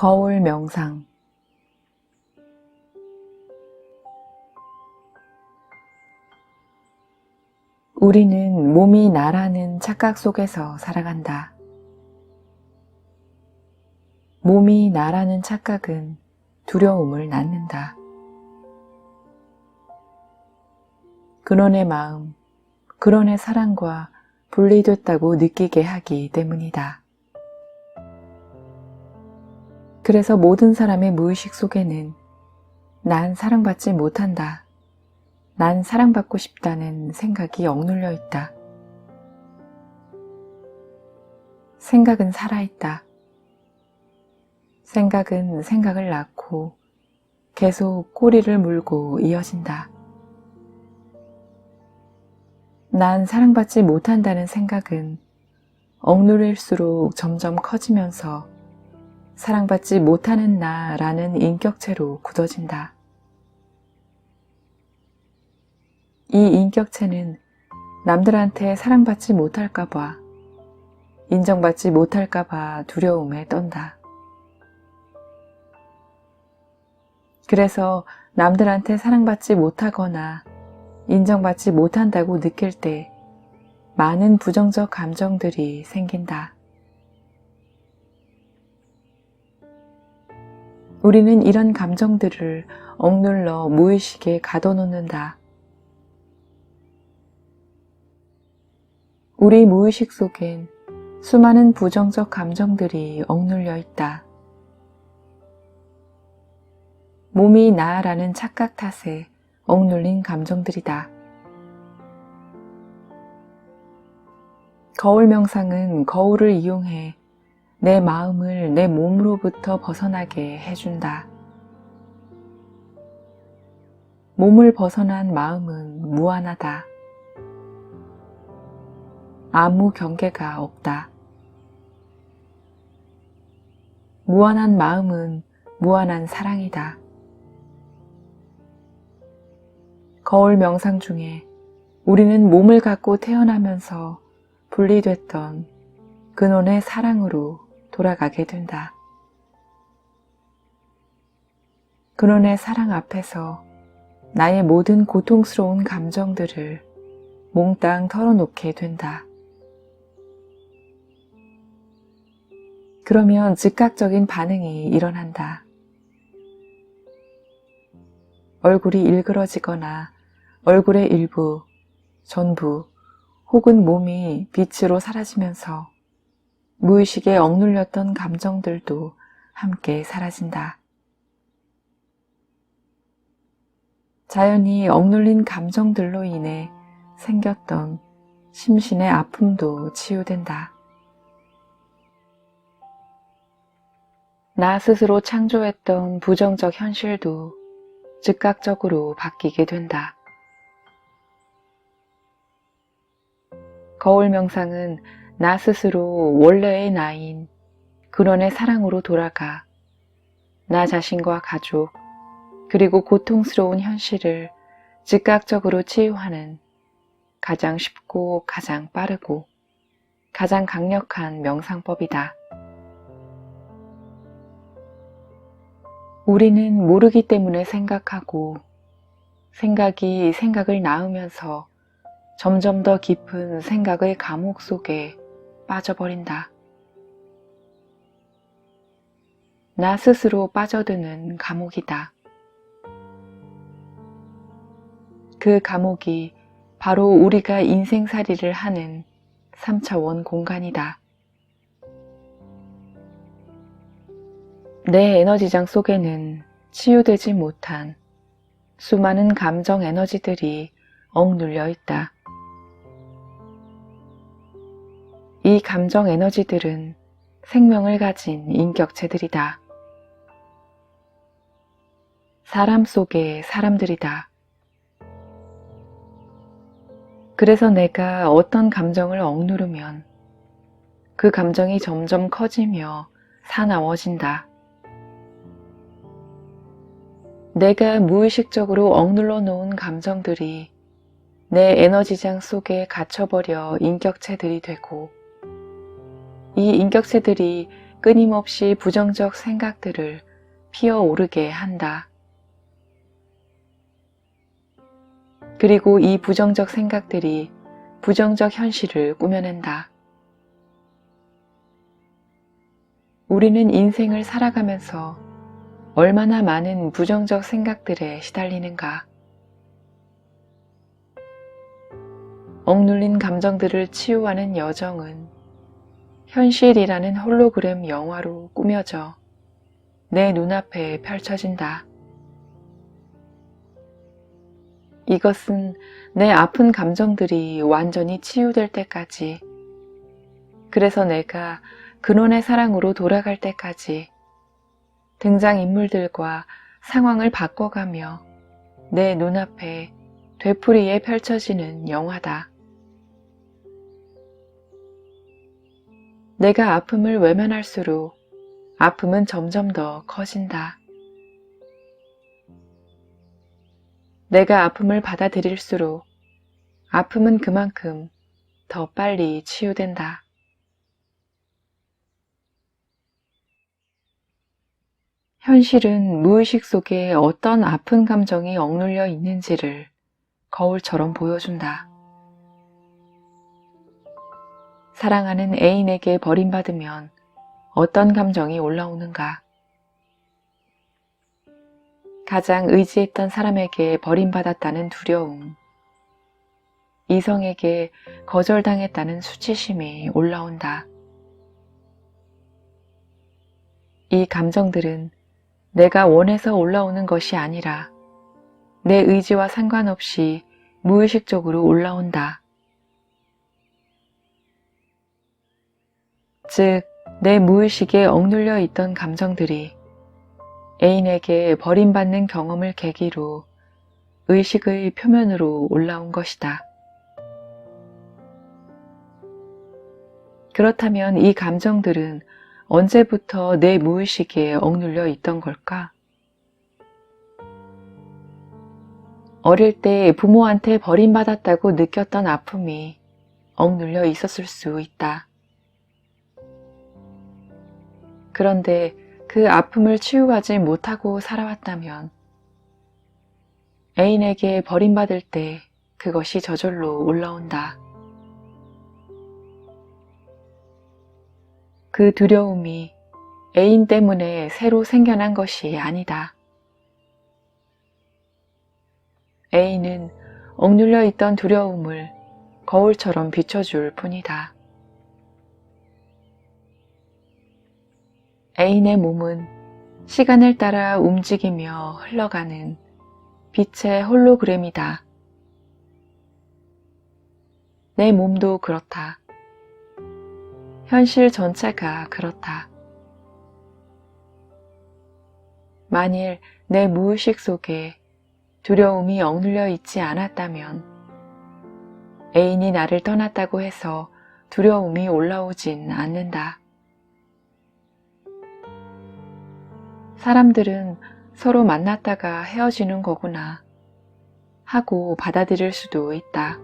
거울 명상 우리는 몸이 나라는 착각 속에서 살아간다. 몸이 나라는 착각은 두려움을 낳는다. 근원의 마음, 근원의 사랑과 분리됐다고 느끼게 하기 때문이다. 그래서 모든 사람의 무의식 속에는 난 사랑받지 못한다. 난 사랑받고 싶다는 생각이 억눌려 있다. 생각은 살아있다. 생각은 생각을 낳고 계속 꼬리를 물고 이어진다. 난 사랑받지 못한다는 생각은 억누를수록 점점 커지면서 사랑받지 못하는 나라는 인격체로 굳어진다. 이 인격체는 남들한테 사랑받지 못할까봐, 인정받지 못할까봐 두려움에 떤다. 그래서 남들한테 사랑받지 못하거나 인정받지 못한다고 느낄 때 많은 부정적 감정들이 생긴다. 우리는 이런 감정들을 억눌러 무의식에 가둬놓는다. 우리 무의식 속엔 수많은 부정적 감정들이 억눌려 있다. 몸이 나라는 착각 탓에 억눌린 감정들이다. 거울 명상은 거울을 이용해 내 마음을 내 몸으로부터 벗어나게 해준다. 몸을 벗어난 마음은 무한하다. 아무 경계가 없다. 무한한 마음은 무한한 사랑이다. 거울 명상 중에 우리는 몸을 갖고 태어나면서 분리됐던 근원의 사랑으로 돌아가게 된다. 근원의 사랑 앞에서 나의 모든 고통스러운 감정들을 몽땅 털어놓게 된다. 그러면 즉각적인 반응이 일어난다. 얼굴이 일그러지거나 얼굴의 일부, 전부, 혹은 몸이 빛으로 사라지면서 무의식에 억눌렸던 감정들도 함께 사라진다. 자연히 억눌린 감정들로 인해 생겼던 심신의 아픔도 치유된다. 나 스스로 창조했던 부정적 현실도 즉각적으로 바뀌게 된다. 거울 명상은 나 스스로 원래의 나인 근원의 사랑으로 돌아가 나 자신과 가족 그리고 고통스러운 현실을 즉각적으로 치유하는 가장 쉽고 가장 빠르고 가장 강력한 명상법이다. 우리는 모르기 때문에 생각하고 생각이 생각을 낳으면서 점점 더 깊은 생각의 감옥 속에 빠져버린다. 나 스스로 빠져드는 감옥이다. 그 감옥이 바로 우리가 인생살이를 하는 3차원 공간이다. 내 에너지장 속에는 치유되지 못한 수많은 감정 에너지들이 억눌려 있다. 이 감정 에너지들은 생명을 가진 인격체들이다. 사람 속의 사람들이다. 그래서 내가 어떤 감정을 억누르면 그 감정이 점점 커지며 사나워진다. 내가 무의식적으로 억눌러 놓은 감정들이 내 에너지장 속에 갇혀버려 인격체들이 되고 이 인격체들이 끊임없이 부정적 생각들을 피어오르게 한다. 그리고 이 부정적 생각들이 부정적 현실을 꾸며낸다. 우리는 인생을 살아가면서 얼마나 많은 부정적 생각들에 시달리는가. 억눌린 감정들을 치유하는 여정은 현실이라는 홀로그램 영화로 꾸며져 내 눈앞에 펼쳐진다. 이것은 내 아픈 감정들이 완전히 치유될 때까지, 그래서 내가 근원의 사랑으로 돌아갈 때까지 등장인물들과 상황을 바꿔가며 내 눈앞에 되풀이에 펼쳐지는 영화다. 내가 아픔을 외면할수록 아픔은 점점 더 커진다. 내가 아픔을 받아들일수록 아픔은 그만큼 더 빨리 치유된다. 현실은 무의식 속에 어떤 아픈 감정이 억눌려 있는지를 거울처럼 보여준다. 사랑하는 애인에게 버림받으면 어떤 감정이 올라오는가? 가장 의지했던 사람에게 버림받았다는 두려움, 이성에게 거절당했다는 수치심이 올라온다. 이 감정들은 내가 원해서 올라오는 것이 아니라 내 의지와 상관없이 무의식적으로 올라온다. 즉, 내 무의식에 억눌려 있던 감정들이 애인에게 버림받는 경험을 계기로 의식의 표면으로 올라온 것이다. 그렇다면 이 감정들은 언제부터 내 무의식에 억눌려 있던 걸까? 어릴 때 부모한테 버림받았다고 느꼈던 아픔이 억눌려 있었을 수 있다. 그런데 그 아픔을 치유하지 못하고 살아왔다면 애인에게 버림받을 때 그것이 저절로 올라온다. 그 두려움이 애인 때문에 새로 생겨난 것이 아니다. 애인은 억눌려 있던 두려움을 거울처럼 비춰줄 뿐이다. 애인의 몸은 시간을 따라 움직이며 흘러가는 빛의 홀로그램이다. 내 몸도 그렇다. 현실 전체가 그렇다. 만일 내 무의식 속에 두려움이 억눌려 있지 않았다면 애인이 나를 떠났다고 해서 두려움이 올라오진 않는다. 사람들은 서로 만났다가 헤어지는 거구나 하고 받아들일 수도 있다.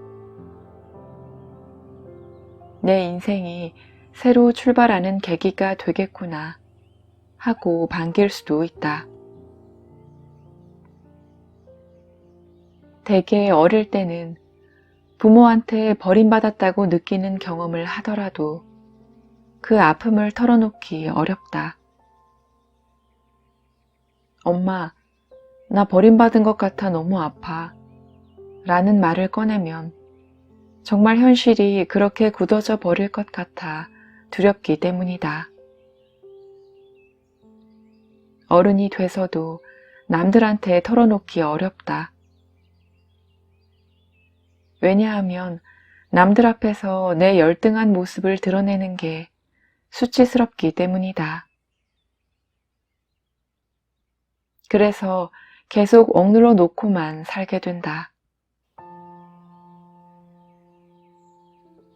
내 인생이 새로 출발하는 계기가 되겠구나 하고 반길 수도 있다. 대개 어릴 때는 부모한테 버림받았다고 느끼는 경험을 하더라도 그 아픔을 털어놓기 어렵다. 엄마, 나 버림받은 것 같아 너무 아파. 라는 말을 꺼내면 정말 현실이 그렇게 굳어져 버릴 것 같아 두렵기 때문이다. 어른이 돼서도 남들한테 털어놓기 어렵다. 왜냐하면 남들 앞에서 내 열등한 모습을 드러내는 게 수치스럽기 때문이다. 그래서 계속 억눌러 놓고만 살게 된다.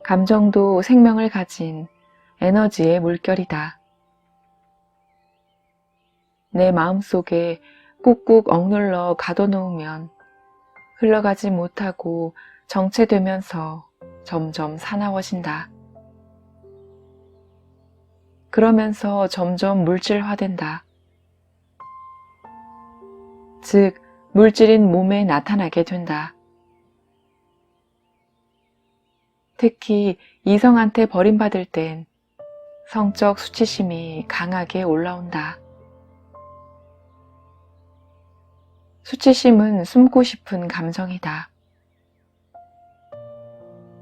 감정도 생명을 가진 에너지의 물결이다. 내 마음 속에 꾹꾹 억눌러 가둬놓으면 흘러가지 못하고 정체되면서 점점 사나워진다. 그러면서 점점 물질화된다. 즉, 물질인 몸에 나타나게 된다. 특히 이성한테 버림받을 땐 성적 수치심이 강하게 올라온다. 수치심은 숨고 싶은 감정이다.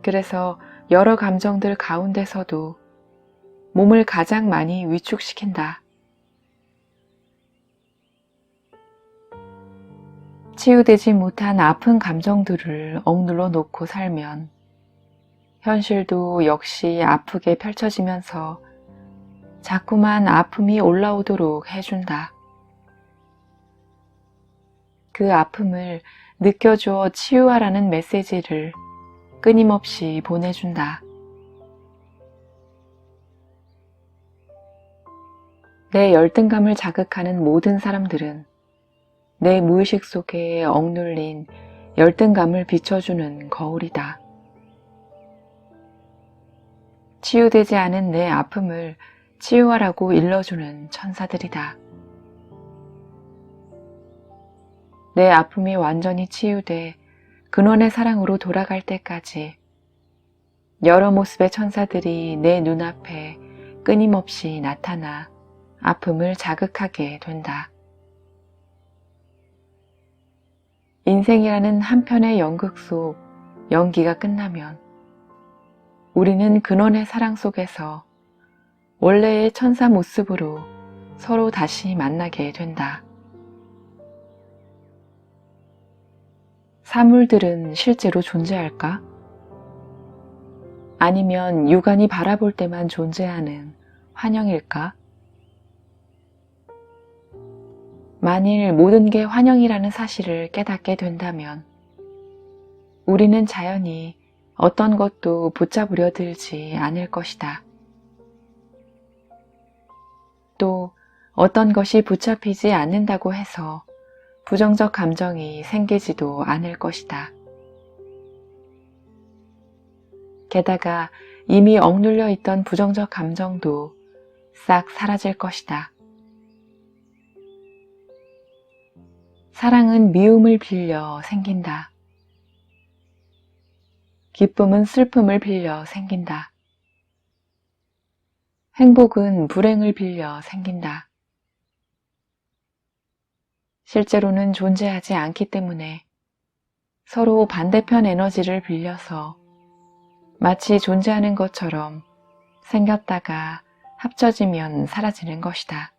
그래서 여러 감정들 가운데서도 몸을 가장 많이 위축시킨다. 치유되지 못한 아픈 감정들을 억눌러 놓고 살면 현실도 역시 아프게 펼쳐지면서 자꾸만 아픔이 올라오도록 해준다. 그 아픔을 느껴줘 치유하라는 메시지를 끊임없이 보내준다. 내 열등감을 자극하는 모든 사람들은 내 무의식 속에 억눌린 열등감을 비춰주는 거울이다. 치유되지 않은 내 아픔을 치유하라고 일러주는 천사들이다. 내 아픔이 완전히 치유돼 근원의 사랑으로 돌아갈 때까지 여러 모습의 천사들이 내 눈앞에 끊임없이 나타나 아픔을 자극하게 된다. 인생이라는 한편의 연극 속 연기가 끝나면 우리는 근원의 사랑 속에서 원래의 천사 모습으로 서로 다시 만나게 된다. 사물들은 실제로 존재할까? 아니면 육안이 바라볼 때만 존재하는 환영일까? 만일 모든 게 환영이라는 사실을 깨닫게 된다면 우리는 자연히 어떤 것도 붙잡으려 들지 않을 것이다. 또 어떤 것이 붙잡히지 않는다고 해서 부정적 감정이 생기지도 않을 것이다. 게다가 이미 억눌려 있던 부정적 감정도 싹 사라질 것이다. 사랑은 미움을 빌려 생긴다. 기쁨은 슬픔을 빌려 생긴다. 행복은 불행을 빌려 생긴다. 실제로는 존재하지 않기 때문에 서로 반대편 에너지를 빌려서 마치 존재하는 것처럼 생겼다가 합쳐지면 사라지는 것이다.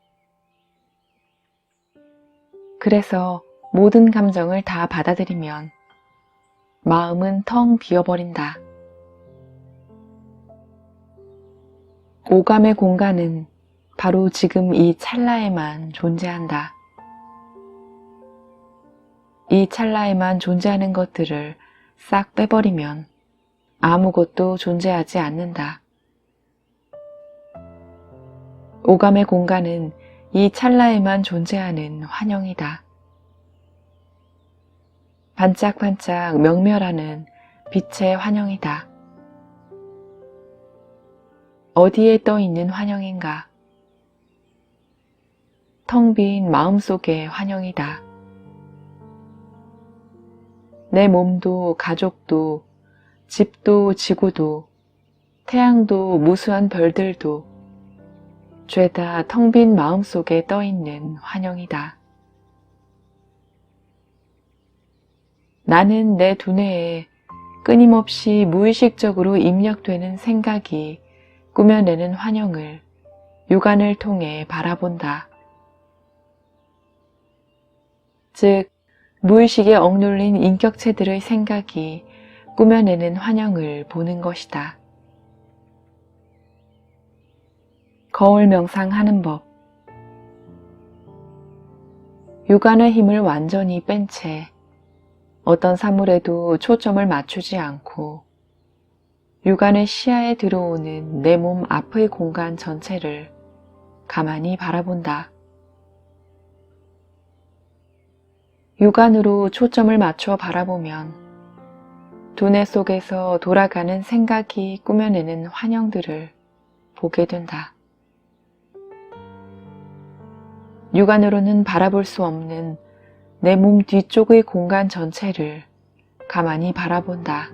그래서 모든 감정을 다 받아들이면 마음은 텅 비어버린다. 오감의 공간은 바로 지금 이 찰나에만 존재한다. 이 찰나에만 존재하는 것들을 싹 빼버리면 아무것도 존재하지 않는다. 오감의 공간은 이 찰나에만 존재하는 환영이다. 반짝반짝 명멸하는 빛의 환영이다. 어디에 떠 있는 환영인가? 텅 빈 마음 속의 환영이다. 내 몸도 가족도 집도 지구도 태양도 무수한 별들도 죄다 텅 빈 마음 속에 떠 있는 환영이다. 나는 내 두뇌에 끊임없이 무의식적으로 입력되는 생각이 꾸며내는 환영을 육안을 통해 바라본다. 즉, 무의식에 억눌린 인격체들의 생각이 꾸며내는 환영을 보는 것이다. 거울 명상하는 법. 육안의 힘을 완전히 뺀 채 어떤 사물에도 초점을 맞추지 않고 육안의 시야에 들어오는 내 몸 앞의 공간 전체를 가만히 바라본다. 육안으로 초점을 맞춰 바라보면 두뇌 속에서 돌아가는 생각이 꾸며내는 환영들을 보게 된다. 육안으로는 바라볼 수 없는 내 몸 뒤쪽의 공간 전체를 가만히 바라본다.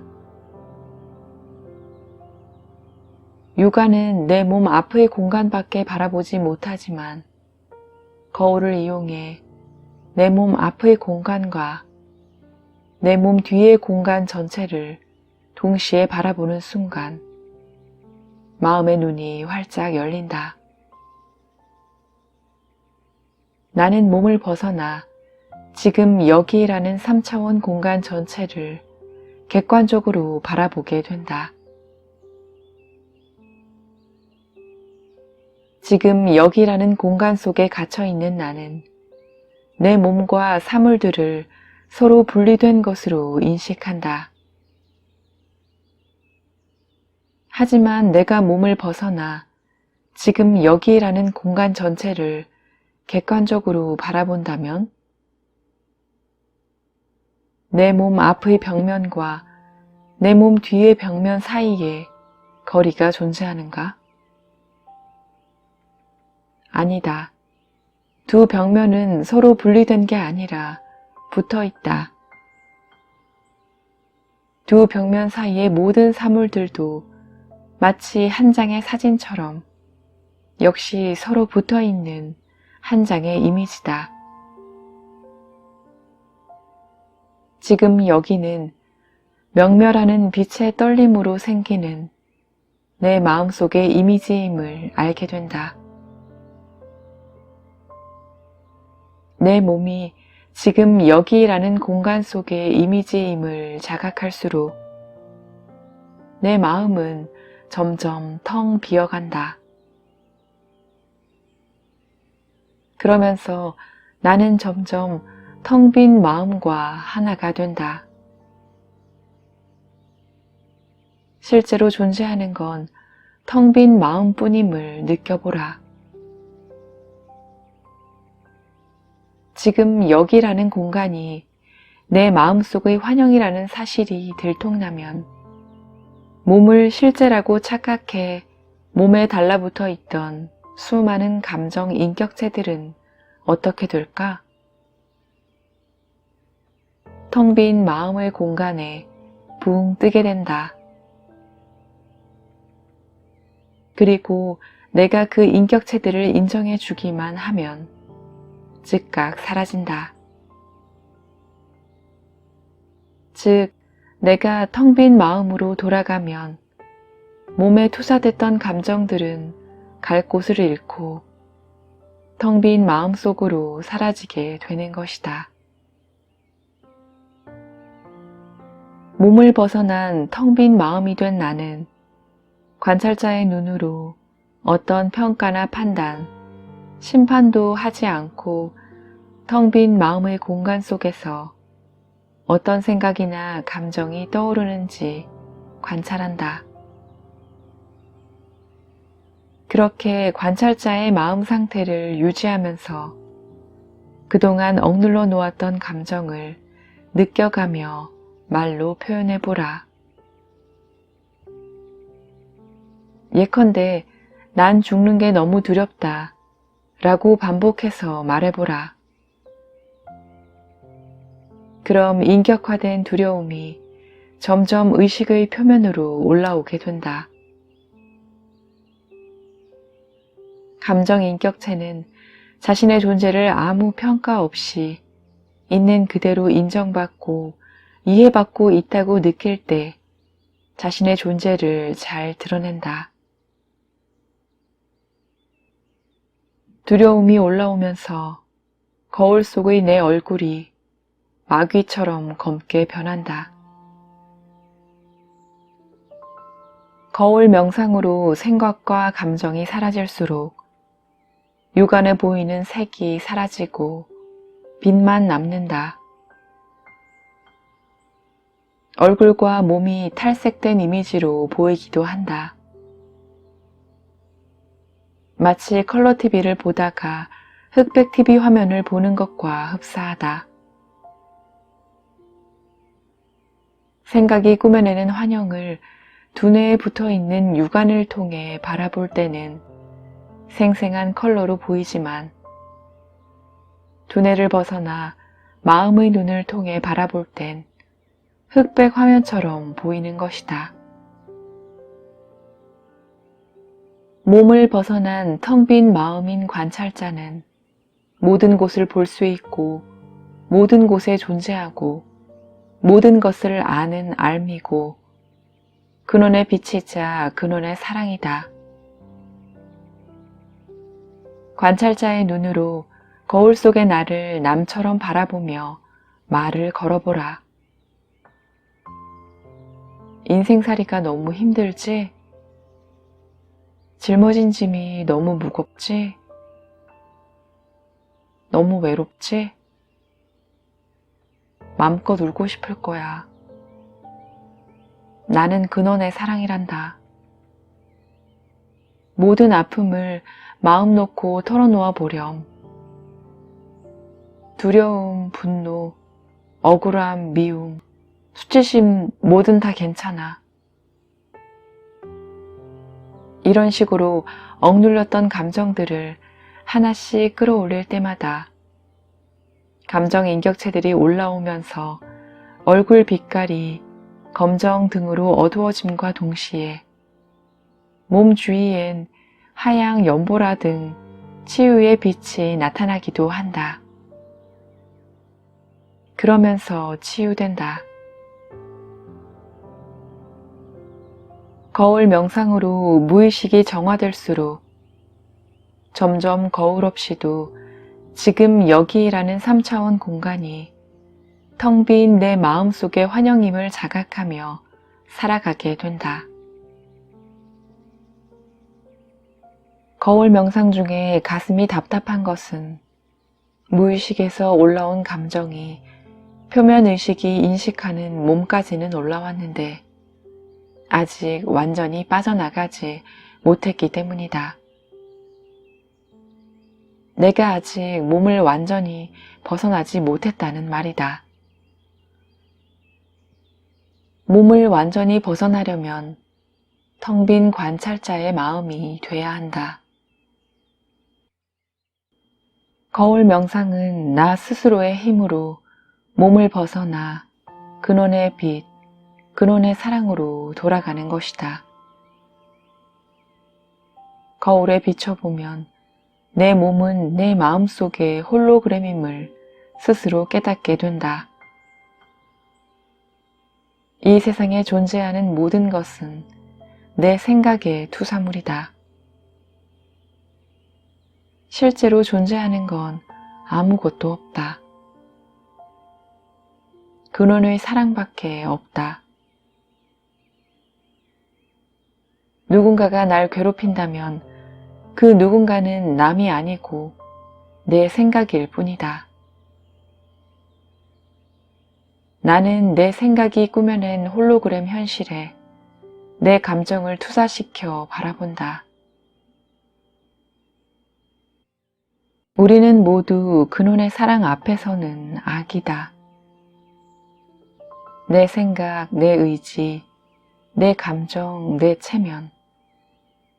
육안은 내몸 앞의 공간밖에 바라보지 못하지만 거울을 이용해 내 몸 앞의 공간과 내 몸 뒤의 공간 전체를 동시에 바라보는 순간 마음의 눈이 활짝 열린다. 나는 몸을 벗어나 지금 여기라는 3차원 공간 전체를 객관적으로 바라보게 된다. 지금 여기라는 공간 속에 갇혀 있는 나는 내 몸과 사물들을 서로 분리된 것으로 인식한다. 하지만 내가 몸을 벗어나 지금 여기라는 공간 전체를 객관적으로 바라본다면 내 몸 앞의 벽면과 내 몸 뒤의 벽면 사이에 거리가 존재하는가? 아니다. 두 벽면은 서로 분리된 게 아니라 붙어 있다. 두 벽면 사이의 모든 사물들도 마치 한 장의 사진처럼 역시 서로 붙어 있는 한 장의 이미지다. 지금 여기는 명멸하는 빛의 떨림으로 생기는 내 마음속의 이미지임을 알게 된다. 내 몸이 지금 여기라는 공간 속의 이미지임을 자각할수록 내 마음은 점점 텅 비어간다. 그러면서 나는 점점 텅 빈 마음과 하나가 된다. 실제로 존재하는 건 텅 빈 마음뿐임을 느껴보라. 지금 여기라는 공간이 내 마음속의 환영이라는 사실이 들통나면 몸을 실제라고 착각해 몸에 달라붙어 있던 수많은 감정 인격체들은 어떻게 될까? 텅 빈 마음의 공간에 붕 뜨게 된다. 그리고 내가 그 인격체들을 인정해 주기만 하면 즉각 사라진다. 즉, 내가 텅 빈 마음으로 돌아가면 몸에 투사됐던 감정들은 갈 곳을 잃고 텅 빈 마음 속으로 사라지게 되는 것이다. 몸을 벗어난 텅 빈 마음이 된 나는 관찰자의 눈으로 어떤 평가나 판단, 심판도 하지 않고 텅 빈 마음의 공간 속에서 어떤 생각이나 감정이 떠오르는지 관찰한다. 그렇게 관찰자의 마음 상태를 유지하면서 그동안 억눌러 놓았던 감정을 느껴가며 말로 표현해 보라. 예컨대 난 죽는 게 너무 두렵다 라고 반복해서 말해보라. 그럼 인격화된 두려움이 점점 의식의 표면으로 올라오게 된다. 감정 인격체는 자신의 존재를 아무 평가 없이 있는 그대로 인정받고 이해받고 있다고 느낄 때 자신의 존재를 잘 드러낸다. 두려움이 올라오면서 거울 속의 내 얼굴이 마귀처럼 검게 변한다. 거울 명상으로 생각과 감정이 사라질수록 육안에 보이는 색이 사라지고 빛만 남는다. 얼굴과 몸이 탈색된 이미지로 보이기도 한다. 마치 컬러 TV를 보다가 흑백 TV 화면을 보는 것과 흡사하다. 생각이 꾸며내는 환영을 두뇌에 붙어 있는 육안을 통해 바라볼 때는 생생한 컬러로 보이지만 두뇌를 벗어나 마음의 눈을 통해 바라볼 땐 흑백 화면처럼 보이는 것이다. 몸을 벗어난 텅 빈 마음인 관찰자는 모든 곳을 볼 수 있고 모든 곳에 존재하고 모든 것을 아는 알미고 근원의 빛이자 근원의 사랑이다. 관찰자의 눈으로 거울 속의 나를 남처럼 바라보며 말을 걸어보라. 인생살이가 너무 힘들지? 짊어진 짐이 너무 무겁지? 너무 외롭지? 마음껏 울고 싶을 거야. 나는 근원의 사랑이란다. 모든 아픔을 마음 놓고 털어놓아 보렴. 두려움, 분노, 억울함, 미움, 수치심 뭐든 다 괜찮아. 이런 식으로 억눌렸던 감정들을 하나씩 끌어올릴 때마다 감정 인격체들이 올라오면서 얼굴 빛깔이 검정 등으로 어두워짐과 동시에 몸 주위엔 하양 연보라 등 치유의 빛이 나타나기도 한다. 그러면서 치유된다. 거울 명상으로 무의식이 정화될수록 점점 거울 없이도 지금 여기라는 3차원 공간이 텅 빈 내 마음 속의 환영임을 자각하며 살아가게 된다. 거울 명상 중에 가슴이 답답한 것은 무의식에서 올라온 감정이 표면 의식이 인식하는 몸까지는 올라왔는데 아직 완전히 빠져나가지 못했기 때문이다. 내가 아직 몸을 완전히 벗어나지 못했다는 말이다. 몸을 완전히 벗어나려면 텅 빈 관찰자의 마음이 돼야 한다. 거울 명상은 나 스스로의 힘으로 몸을 벗어나 근원의 빛, 근원의 사랑으로 돌아가는 것이다. 거울에 비춰보면 내 몸은 내 마음 속의 홀로그램임을 스스로 깨닫게 된다. 이 세상에 존재하는 모든 것은 내 생각의 투사물이다. 실제로 존재하는 건 아무것도 없다. 근원의 사랑밖에 없다. 누군가가 날 괴롭힌다면 그 누군가는 남이 아니고 내 생각일 뿐이다. 나는 내 생각이 꾸며낸 홀로그램 현실에 내 감정을 투사시켜 바라본다. 우리는 모두 근원의 사랑 앞에서는 악이다. 내 생각, 내 의지, 내 감정, 내 체면,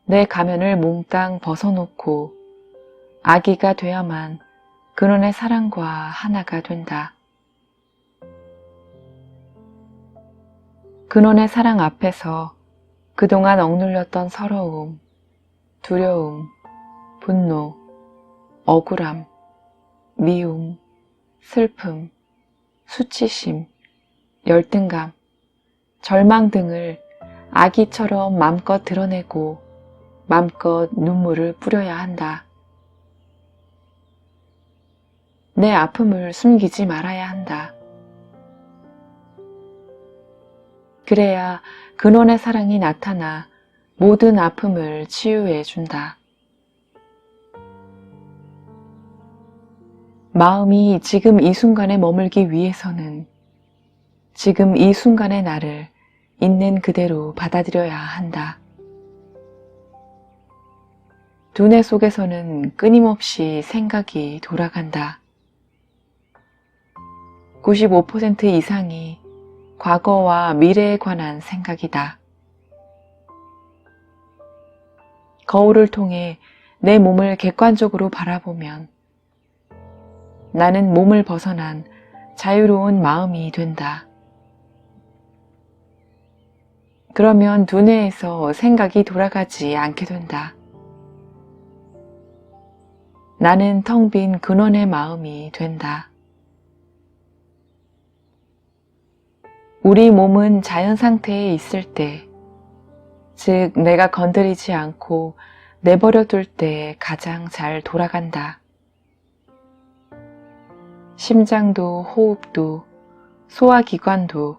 내 가면을 몽땅 벗어놓고 아기가 돼야만 근원의 사랑과 하나가 된다. 근원의 사랑 앞에서 그동안 억눌렸던 서러움, 두려움, 분노, 억울함, 미움, 슬픔, 수치심, 열등감, 절망 등을 아기처럼 맘껏 드러내고 맘껏 눈물을 뿌려야 한다. 내 아픔을 숨기지 말아야 한다. 그래야 근원의 사랑이 나타나 모든 아픔을 치유해 준다. 마음이 지금 이 순간에 머물기 위해서는 지금 이 순간의 나를 있는 그대로 받아들여야 한다. 두뇌 속에서는 끊임없이 생각이 돌아간다. 95% 이상이 과거와 미래에 관한 생각이다. 거울을 통해 내 몸을 객관적으로 바라보면 나는 몸을 벗어난 자유로운 마음이 된다. 그러면 두뇌에서 생각이 돌아가지 않게 된다. 나는 텅 빈 근원의 마음이 된다. 우리 몸은 자연 상태에 있을 때, 즉 내가 건드리지 않고 내버려 둘 때 가장 잘 돌아간다. 심장도 호흡도 소화기관도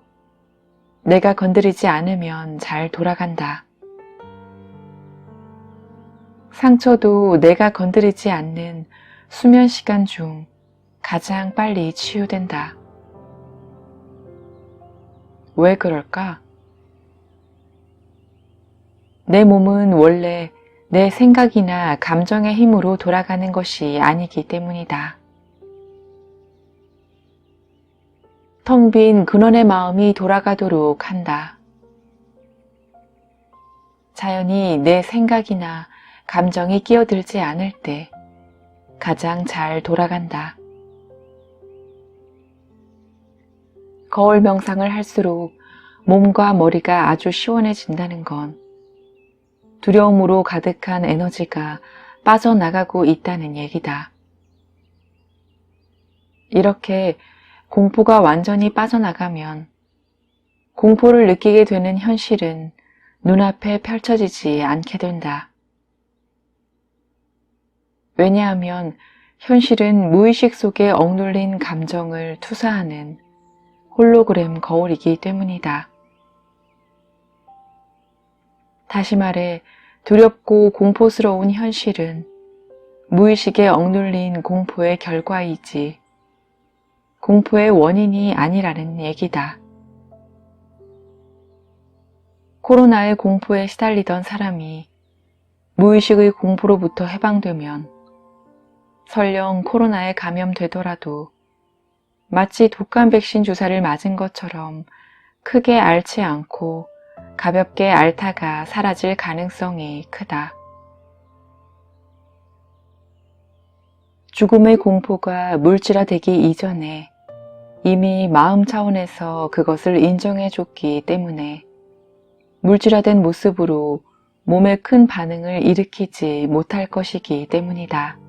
내가 건드리지 않으면 잘 돌아간다. 상처도 내가 건드리지 않는 수면 시간 중 가장 빨리 치유된다. 왜 그럴까? 내 몸은 원래 내 생각이나 감정의 힘으로 돌아가는 것이 아니기 때문이다. 텅 빈 근원의 마음이 돌아가도록 한다. 자연히 내 생각이나 감정이 끼어들지 않을 때 가장 잘 돌아간다. 거울 명상을 할수록 몸과 머리가 아주 시원해진다는 건 두려움으로 가득한 에너지가 빠져나가고 있다는 얘기다. 이렇게 공포가 완전히 빠져나가면 공포를 느끼게 되는 현실은 눈앞에 펼쳐지지 않게 된다. 왜냐하면 현실은 무의식 속에 억눌린 감정을 투사하는 홀로그램 거울이기 때문이다. 다시 말해 두렵고 공포스러운 현실은 무의식에 억눌린 공포의 결과이지 공포의 원인이 아니라는 얘기다. 코로나의 공포에 시달리던 사람이 무의식의 공포로부터 해방되면 설령 코로나에 감염되더라도 마치 독감 백신 주사를 맞은 것처럼 크게 앓지 않고 가볍게 앓다가 사라질 가능성이 크다. 죽음의 공포가 물질화되기 이전에 이미 마음 차원에서 그것을 인정해 줬기 때문에 물질화된 모습으로 몸에 큰 반응을 일으키지 못할 것이기 때문이다.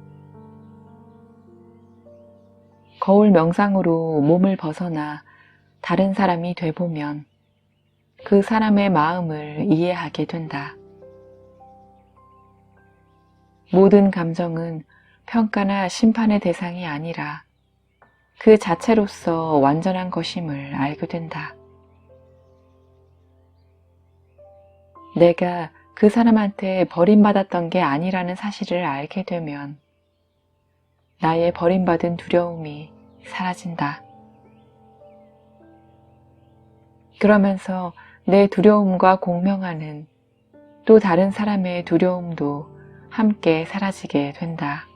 거울 명상으로 몸을 벗어나 다른 사람이 돼보면 그 사람의 마음을 이해하게 된다. 모든 감정은 평가나 심판의 대상이 아니라 그 자체로서 완전한 것임을 알게 된다. 내가 그 사람한테 버림받았던 게 아니라는 사실을 알게 되면 나의 버림받은 두려움이 사라진다. 그러면서 내 두려움과 공명하는 또 다른 사람의 두려움도 함께 사라지게 된다.